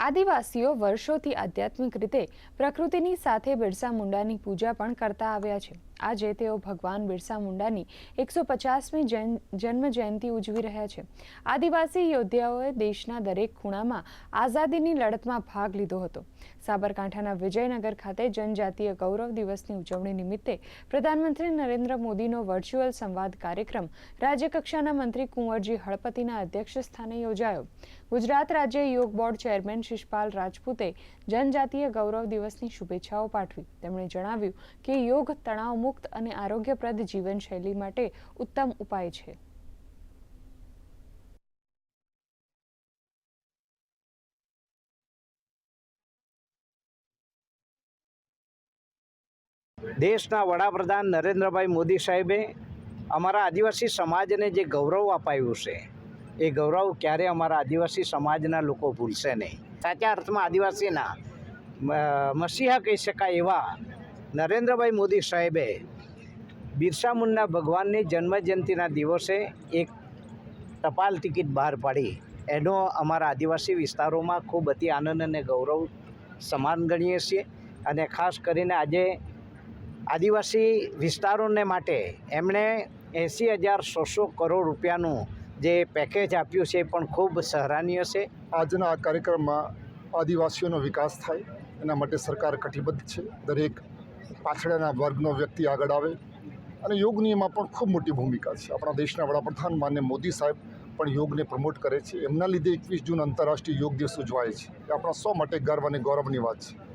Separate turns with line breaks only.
આદિવાસીઓ વર્ષોથી આધ્યાત્મિક રીતે પ્રકૃતિની સાથે બિરસા મુંડાની પૂજા પણ કરતા આવ્યા છે. આજે તેઓ ભગવાન બિરસા મુંડાની એકસો પચાસમી જન્મ જયંતિ ઉજવી રહ્યા છે. આદિવાસી યોદ્ધાઓએ દેશના દરેક ખૂણામાં આઝાદીની લડતમાં ભાગ લીધો હતો. સાબરકાંઠાના વિજયનગર ખાતે જનજાતીય ગૌરવ દિવસની ઉજવણી નિમિત્તે પ્રધાનમંત્રી નરેન્દ્ર મોદીનો વર્ચ્યુઅલ સંવાદ કાર્યક્રમ રાજ્યકક્ષાના મંત્રી કુંવરજી હળપતિના અધ્યક્ષ સ્થાને યોજાયો. ગુજરાત રાજ્ય યોગ બોર્ડ ચેરમેન શિષપાલ રાજપૂતે જનજાતીય ગૌરવ દિવસની શુભેચ્છાઓ પાઠવી. તેમણે જણાવ્યું કે યોગ તણાવમુક્ત અને આરોગ્યપ્રદ જીવનશૈલી માટે ઉત્તમ ઉપાય છે.
દેશના વડાપ્રધાન નરેન્દ્રભાઈ મોદી સાહેબે અમારા આદિવાસી સમાજને જે ગૌરવ અપાયું છે, એ ગૌરવ ક્યારે અમારા આદિવાસી સમાજના લોકો ભૂલશે નહીં. સાચા અર્થમાં આદિવાસીના મસીહા કહી શકાય એવા નરેન્દ્રભાઈ મોદી સાહેબે બિરસા મુંડા ભગવાનની જન્મજયંતિના દિવસે એક ટપાલ ટિકિટ બહાર પાડી. એનો અમારા આદિવાસી વિસ્તારોમાં ખૂબ અતિ આનંદ અને ગૌરવ સમાન ગણીએ છીએ અને ખાસ કરીને આજે આદિવાસી વિસ્તારોને માટે એમણે એંસી હજાર છસો કરોડ રૂપિયાનું જે પેકેજ આપ્યું છે પણ ખૂબ સરાહનીય છે.
આજના આ કાર્યક્રમમાં આદિવાસીઓનો વિકાસ થાય, એના માટે સરકાર કટિબદ્ધ છે. દરેક પાછળના વર્ગનો વ્યક્તિ આગળ આવે. અને યોગની એમાં પણ ખૂબ મોટી ભૂમિકા છે. આપણા દેશના વડાપ્રધાન માન્ય મોદી સાહેબ પણ યોગને પ્રમોટ કરે છે. એમના લીધે એકવીસ જૂન આંતરરાષ્ટ્રીય યોગ દિવસ ઉજવાય છે. આપણા સૌ માટે ગર્વ અને ગૌરવની વાત છે.